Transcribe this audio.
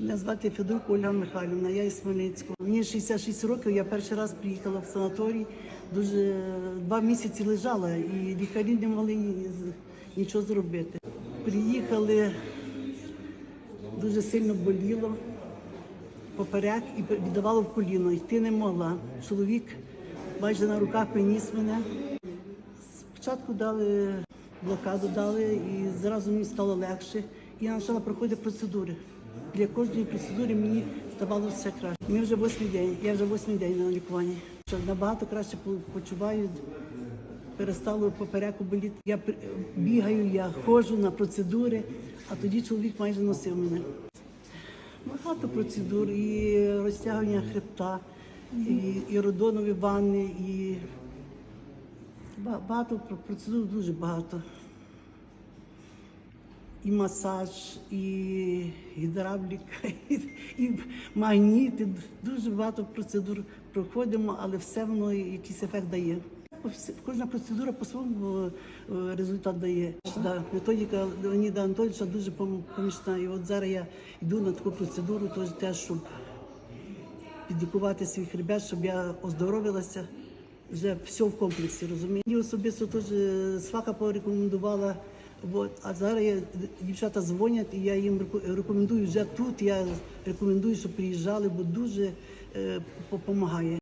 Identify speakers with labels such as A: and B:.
A: Мене звати Федорук Ольга Михайлівна, я із Хмельницького. Мені 66 років, я перший раз приїхала в санаторій. Дуже два місяці лежала і лікарі не могли нічого зробити. Приїхали, дуже сильно боліло поперек і віддавало в коліно. Йти не могла. Чоловік майже на руках приніс мене. Спочатку дали блокаду дали і зразу мені стало легше. І я почала проходити процедури. Для кожної процедури мені ставало все краще. Ми вже восьмий день, я вже восьмий день на лікуванні. Що набагато краще почуваю, перестало попереку боліти. Я бігаю, я ходжу на процедури, а тоді чоловік майже носив мене. Багато процедур, і розтягування хребта, і, і родонові ванни, і Багато процедур дуже багато. І масаж, і гідравліка, і, і магніти. Дуже багато процедур проходимо, але все воно якийсь ефект дає. Кожна процедура по-своєму е, результат дає. Да, методика Леоніда Анатолійовича дуже пом- помічна. І от зараз я йду на таку процедуру, теж теж, щоб підлікувати свій хребет, щоб я оздоровилася. Вже все в комплексі. Мені особисто теж е, свака порекомендувала. От, а зараз я, дівчата дзвонять, і я їм рекомендую вже тут. Я рекомендую, щоб приїжджали, бо дуже е, допомагає.